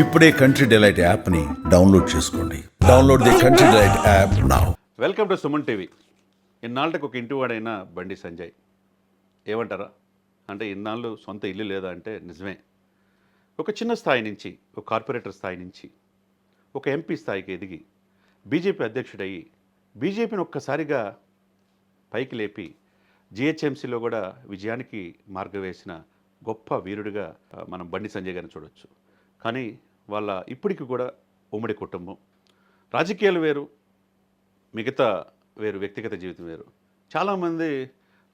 ఇప్పుడే country delight యాప్ని download చేసుకోండి. Download the country delight app now welcome to Suman TV ఇన్నాళ్ళకి ఒక ఇంటి వాడైన బండి సంజయ్. ఏమంటారా? అంటే ఇన్నాళ్ళు సొంత ఇల్లు లేదా అంటే నిజమే. ఒక చిన్న స్థాయి నుంచి ఒక కార్పొరేటర్ స్థాయి నుంచి ఒక ఎంపీ స్థాయికి ఎదిగి బీజేపీ అధ్యక్షుడయ్యి బీజేపీని ఒక్కసారిగా పైకి లేపి జిహెచ్ఎంసీలో కూడా విజయానికి మార్గం వేసిన గొప్ప వీరుడిగా మనం బండి సంజయ్ గారిని చూడొచ్చు. కానీ వాళ్ళ ఇప్పటికి కూడా ఉమ్మడి కుటుంబం. రాజకీయాలు వేరు మిగతా వేరు వ్యక్తిగత జీవితం వేరు. చాలామంది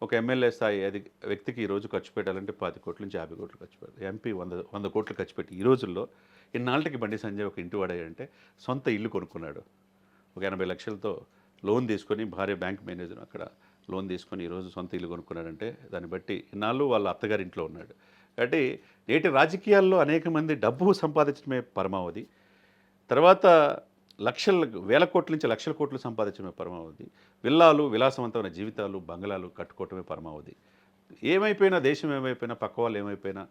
ఒక ఎమ్మెల్యే స్థాయి అది వ్యక్తికి ఈరోజు ఖర్చు పెట్టాలంటే పది కోట్ల నుంచి యాభై కోట్లు ఖర్చు పెడతారు. ఎంపీ వంద వంద కోట్లు ఖర్చు పెట్టి ఈ రోజుల్లో ఇన్నాళ్ళకి బండి సంజయ్ ఒక ఇంటి వాడాయంటే సొంత ఇల్లు కొనుక్కున్నాడు. ఒక ఎనభై లక్షలతో లోన్ తీసుకొని భార్య బ్యాంక్ మేనేజర్ అక్కడ లోన్ తీసుకొని ఈరోజు సొంత ఇల్లు కొనుక్కున్నాడంటే దాన్ని బట్టి ఇన్నాళ్ళు వాళ్ళ అత్తగారి ఇంట్లో ఉన్నాడు. కాబట్టి నేటి రాజకీయాల్లో అనేక మంది డబ్బు సంపాదించడమే పరమావధి. తర్వాత లక్షల వేల కోట్ల నుంచి లక్షల కోట్లు సంపాదించడమే పరమావధి. విల్లాలు విలాసవంతమైన జీవితాలు బంగ్లాలు కట్టుకోవటమే పరమావధి. ఏమైపోయినా దేశం ఏమైపోయినా పక్క వాళ్ళు ఏమైపోయినా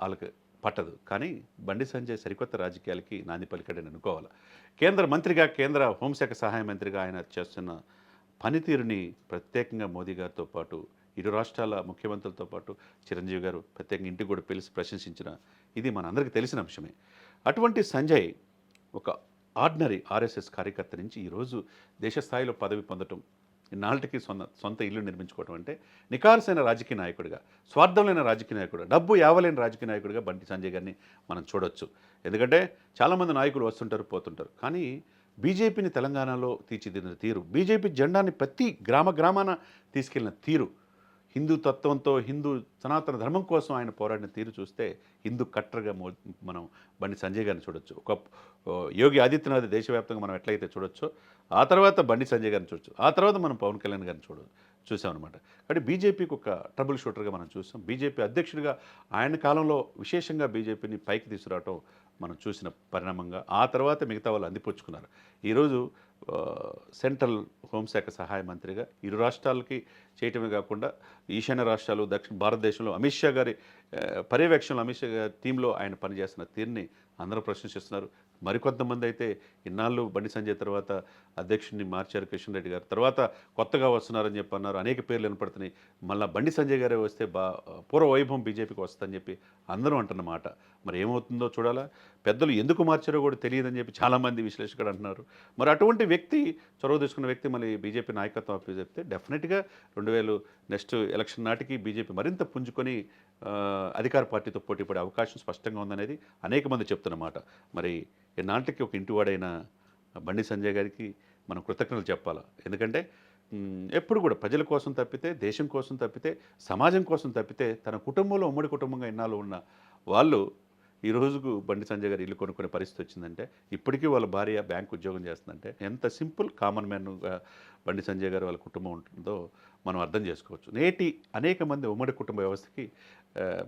వాళ్ళకి పట్టదు. కానీ బండి సంజయ్ సరికొత్త రాజకీయాలకి నాంది పలికాడని అనుకోవాలి. కేంద్ర మంత్రిగా కేంద్ర హోంశాఖ సహాయ మంత్రిగా ఆయన చేస్తున్న పనితీరుని ప్రత్యేకంగా మోదీ గారితో పాటు ఇరు రాష్ట్రాల ముఖ్యమంత్రులతో పాటు చిరంజీవి గారు ప్రత్యేకంగా ఇంటికి కూడా పిలిచి ప్రశంసించిన ఇది మనందరికీ తెలిసిన అంశమే. అటువంటి సంజయ్ ఒక ఆర్డినరీ ఆర్ఎస్ఎస్ కార్యకర్త నుంచి ఈరోజు దేశ స్థాయిలో పదవి పొందటం నాటికి సొంత సొంత ఇల్లు నిర్మించుకోవడం అంటే నికార్సైన రాజకీయ నాయకుడిగా స్వార్థంలేని రాజకీయ నాయకుడు డబ్బు యావలేని రాజకీయ నాయకుడిగా బండి సంజయ్ గారిని మనం చూడొచ్చు. ఎందుకంటే చాలామంది నాయకులు వస్తుంటారు పోతుంటారు. కానీ బీజేపీని తెలంగాణలో తీర్చిదిద్దిన తీరు బీజేపీ జెండాని ప్రతి గ్రామ గ్రామాన తీసుకెళ్ళిన తీరు. హిందూ తత్వంతో హిందూ సనాతన ధర్మం కోసం ఆయన పోరాడిన తీరు చూస్తే హిందూ కట్టర్గా మనం బండి సంజయ్ గారిని చూడొచ్చు. ఒక యోగి ఆదిత్యనాథ్ దేశవ్యాప్తంగా మనం ఎట్లయితే చూడొచ్చో ఆ తర్వాత బండి సంజయ్ గారిని చూడొచ్చు. ఆ తర్వాత మనం పవన్ కళ్యాణ్ గారిని చూడ చూసామన్నమాట. కాబట్టి బీజేపీకి ఒక ట్రబుల్ షూటర్గా మనం చూసాం. బీజేపీ అధ్యక్షుడిగా ఆయన కాలంలో విశేషంగా బీజేపీని పైకి తీసుకురావటం మనం చూసిన పరిణామంగా ఆ తర్వాత మిగతా వాళ్ళు అందిపుచ్చుకున్నారు. ఈరోజు సెంట్రల్ హోంశాఖ సహాయ మంత్రిగా ఇరు రాష్ట్రాలకి చేయటమే కాకుండా ఈశాన్య రాష్ట్రాలు దక్షిణ భారతదేశంలో అమిత్ షా గారి పర్యవేక్షణలో అమిత్ షా గారి టీంలో ఆయన పనిచేస్తున్న తీరుని అందరూ ప్రశంసిస్తున్నారు. మరికొంతమంది అయితే ఇన్నాళ్ళు బండి సంజయ్ తర్వాత అధ్యక్షుడిని మార్చారు కిషన్ రెడ్డి గారు. తర్వాత కొత్తగా వస్తున్నారని చెప్పి అన్నారు. అనేక పేర్లు వినపడుతున్నాయి. మళ్ళీ బండి సంజయ్ గారే వస్తే బా పూర్వ వైభవం బీజేపీకి వస్తుందని చెప్పి అందరూ అంటున్నమాట మరి ఏమవుతుందో చూడాలా? పెద్దలు ఎందుకు మార్చారో కూడా తెలియదని చెప్పి చాలామంది విశ్లేషకులు అంటున్నారు. మరి అటువంటి వ్యక్తి చొరవ తీసుకున్న వ్యక్తి మళ్ళీ బీజేపీ నాయకత్వం అప్పి చెప్తే డెఫినెట్గా రెండు వేలు నెక్స్ట్ ఎలక్షన్ నాటికి బీజేపీ మరింత పుంజుకొని అధికార పార్టీతో పోటీ పడే అవకాశం స్పష్టంగా ఉందనేది అనేక మంది చెప్తున్నమాట మరి నాటికి ఒక ఇంటివాడైన బండి సంజయ్ గారికి మనం కృతజ్ఞతలు చెప్పాలి? ఎందుకంటే ఎప్పుడు కూడా ప్రజల కోసం తప్పితే దేశం కోసం తప్పితే సమాజం కోసం తప్పితే తన కుటుంబంలో ఉమ్మడి కుటుంబంగా ఇన్నాళ్ళు ఉన్న వాళ్ళు ఈ రోజుకు బండి సంజయ్ గారు ఇల్లు కొనుక్కునే పరిస్థితి వచ్చిందంటే ఇప్పటికీ వాళ్ళ భార్య బ్యాంక్ ఉద్యోగం చేస్తుందంటే ఎంత సింపుల్ కామన్ మ్యాన్గా బండి సంజయ్ గారు వాళ్ళ కుటుంబం ఉంటుందో మనం అర్థం చేసుకోవచ్చు. నేటి అనేక మంది ఉమ్మడి కుటుంబ వ్యవస్థకి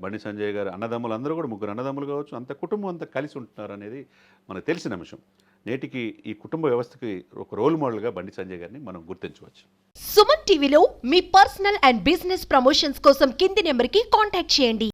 బండి సంజయ్ గారు అన్నదమ్ములు అందరూ కూడా ముగ్గురు అన్నదమ్ములు కావచ్చు అంత కుటుంబం అంతా కలిసి ఉంటున్నారు అనేది మనకు తెలిసిన అంశం. నేటికి ఈ కుటుంబ వ్యవస్థకి ఒక రోల్ మోడల్గా బండి సంజయ్ గారిని మనం గుర్తించవచ్చు. సుమన్ టీవీలో మీ పర్సనల్ అండ్ బిజినెస్ ప్రమోషన్స్ కోసం కింది నెంబర్కి కాంటాక్ట్ చేయండి.